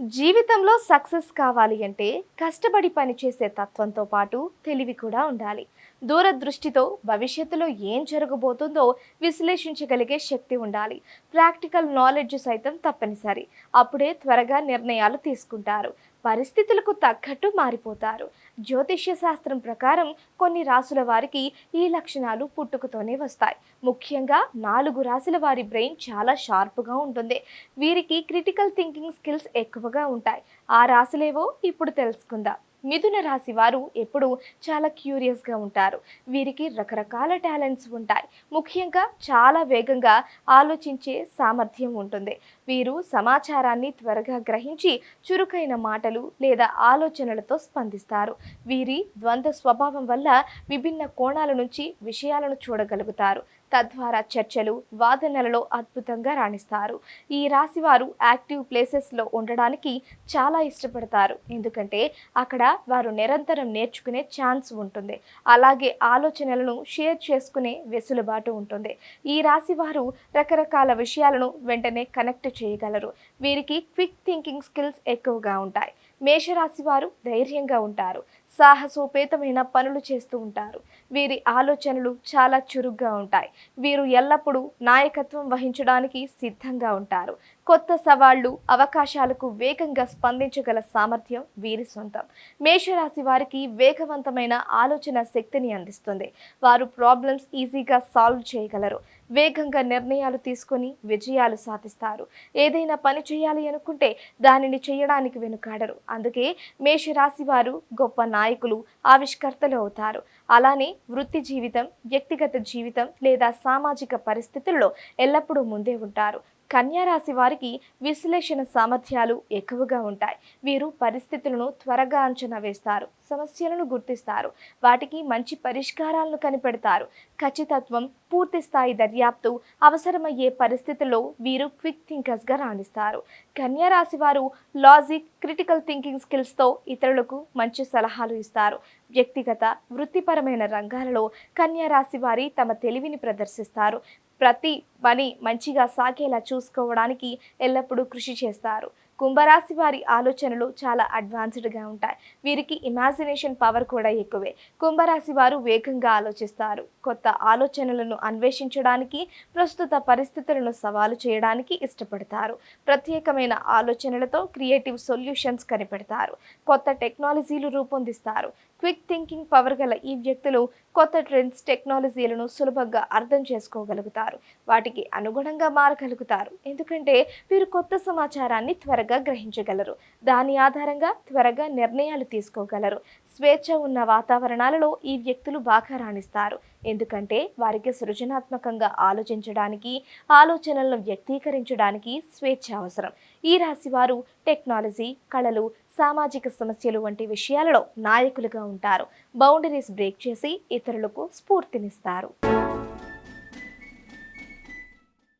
జీవితంలో సక్సెస్ కావాలి అంటే కష్టపడి పనిచేసే తత్వంతో పాటు తెలివి కూడా ఉండాలి. దూరదృష్టితో భవిష్యత్తులో ఏం జరగబోతుందో విశ్లేషించగలిగే శక్తి ఉండాలి. ప్రాక్టికల్ నాలెడ్జ్ సైతం తప్పనిసరి. అప్పుడే త్వరగా నిర్ణయాలు తీసుకుంటారు. పరిస్థితులకు తగ్గట్టు మారిపోతారు. జ్యోతిష్య శాస్త్రం ప్రకారం కొన్ని రాసుల వారికి ఈ లక్షణాలు పుట్టుకతోనే వస్తాయి. ముఖ్యంగా నాలుగు రాశుల వారి బ్రెయిన్ చాలా షార్ప్గా ఉంటుంది. వీరికి క్రిటికల్ థింకింగ్ స్కిల్స్ ఎక్కువగా ఉంటాయి. ఆ రాసులేవో ఇప్పుడు తెలుసుకుందాం. మిథున రాశి వారు ఎప్పుడు చాలా క్యూరియస్గా ఉంటారు. వీరికి రకరకాల టాలెంట్స్ ఉంటాయి. ముఖ్యంగా చాలా వేగంగా ఆలోచించే సామర్థ్యం ఉంటుంది. వీరు సమాచారాన్ని త్వరగా గ్రహించి చురుకైన మాటలు లేదా ఆలోచనలతో స్పందిస్తారు. వీరి ద్వంద్వ స్వభావం వల్ల విభిన్న కోణాల నుంచి విషయాలను చూడగలుగుతారు. తద్వారా చర్చలు వాదనలలో అద్భుతంగా రాణిస్తారు. ఈ రాశి వారు యాక్టివ్ ప్లేసెస్లో ఉండడానికి చాలా ఇష్టపడతారు. ఎందుకంటే అక్కడ వారు నిరంతరం నేర్చుకునే ఛాన్స్ ఉంటుంది. అలాగే ఆలోచనలను షేర్ చేసుకునే వెసులుబాటు ఉంటుంది. ఈ రాశి వారు రకరకాల విషయాలను వెంటనే కనెక్ట్ చేయగలరు. వీరికి క్విక్ థింకింగ్ స్కిల్స్ ఎక్కువగా ఉంటాయి. మేషరాశి వారు ధైర్యంగా ఉంటారు. సాహసోపేతమైన పనులు చేస్తూ ఉంటారు. వీరి ఆలోచనలు చాలా చురుగ్గా ఉంటాయి. వీరు ఎల్లప్పుడూ నాయకత్వం వహించడానికి సిద్ధంగా ఉంటారు. కొత్త సవాళ్ళు అవకాశాలకు వేగంగా స్పందించగల సామర్థ్యం వీరి సొంతం. మేషరాశి వారికి వేగవంతమైన ఆలోచన శక్తిని అందిస్తుంది. వారు ప్రాబ్లమ్స్ ఈజీగా సాల్వ్ చేయగలరు. వేగంగా నిర్ణయాలు తీసుకొని విజయాలు సాధిస్తారు. ఏదైనా పని చేయాలి అనుకుంటే దానిని చేయడానికి వెనుకాడరు. అందుకే మేషరాశి వారు గొప్ప నాయకులు ఆవిష్కర్తలు అవుతారు. అలానే వృత్తి జీవితం వ్యక్తిగత జీవితం లేదా సామాజిక పరిస్థితుల్లో ఎల్లప్పుడూ ముందే ఉంటారు. కన్యారాశి వారికి విశ్లేషణ సామర్థ్యాలు ఎక్కువగా ఉంటాయి. వీరు పరిస్థితులను త్వరగా అంచనా వేస్తారు సమస్యలను గుర్తిస్తారు వాటికి మంచి పరిష్కారాలను కనిపెడతారు. ఖచ్చితత్వం పూర్తి స్థాయి దర్యాప్తు అవసరమయ్యే పరిస్థితుల్లో వీరు క్విక్ థింకర్స్గా రాణిస్తారు. కన్యారాశి వారు లాజిక్ క్రిటికల్ థింకింగ్ స్కిల్స్తో ఇతరులకు మంచి సలహాలు ఇస్తారు. వ్యక్తిగత వృత్తిపరమైన రంగాలలో కన్యారాశి వారి తమ తెలివిని ప్రదర్శిస్తారు. ప్రతి పని మంచిగా సాగేలా చూసుకోవడానికి ఎల్లప్పుడూ కృషి చేస్తారు. కుంభరాశి వారి ఆలోచనలు చాలా అడ్వాన్స్డ్గా ఉంటాయి. వీరికి ఇమాజినేషన్ పవర్ కూడా ఎక్కువే. కుంభరాశి వారు వేగంగా ఆలోచిస్తారు. కొత్త ఆలోచనలను అన్వేషించడానికి ప్రస్తుత పరిస్థితులను సవాలు చేయడానికి ఇష్టపడతారు. ప్రత్యేకమైన ఆలోచనలతో క్రియేటివ్ సొల్యూషన్స్ కనిపెడతారు. కొత్త టెక్నాలజీలు రూపొందిస్తారు. క్విక్ థింకింగ్ పవర్ గల ఈ వ్యక్తులు కొత్త ట్రెండ్స్ టెక్నాలజీలను సులభంగా అర్థం చేసుకోగలుగుతారు. వాటి వాటికి అనుగుణంగా మారగలుగుతారు. ఎందుకంటే వీరు కొత్త సమాచారాన్ని త్వరగా గ్రహించగలరు. దాని ఆధారంగా త్వరగా నిర్ణయాలు తీసుకోగలరు. స్వేచ్ఛ ఉన్న వాతావరణాలలో ఈ వ్యక్తులు బాగా రాణిస్తారు. ఎందుకంటే వారికి సృజనాత్మకంగా ఆలోచించడానికి ఆలోచనలను వ్యక్తీకరించడానికి స్వేచ్ఛ అవసరం. ఈ రాశి వారు టెక్నాలజీ కళలు సామాజిక సమస్యలు వంటి విషయాలలో నాయకులుగా ఉంటారు. బౌండరీస్ బ్రేక్ చేసి ఇతరులకు స్ఫూర్తినిస్తారు.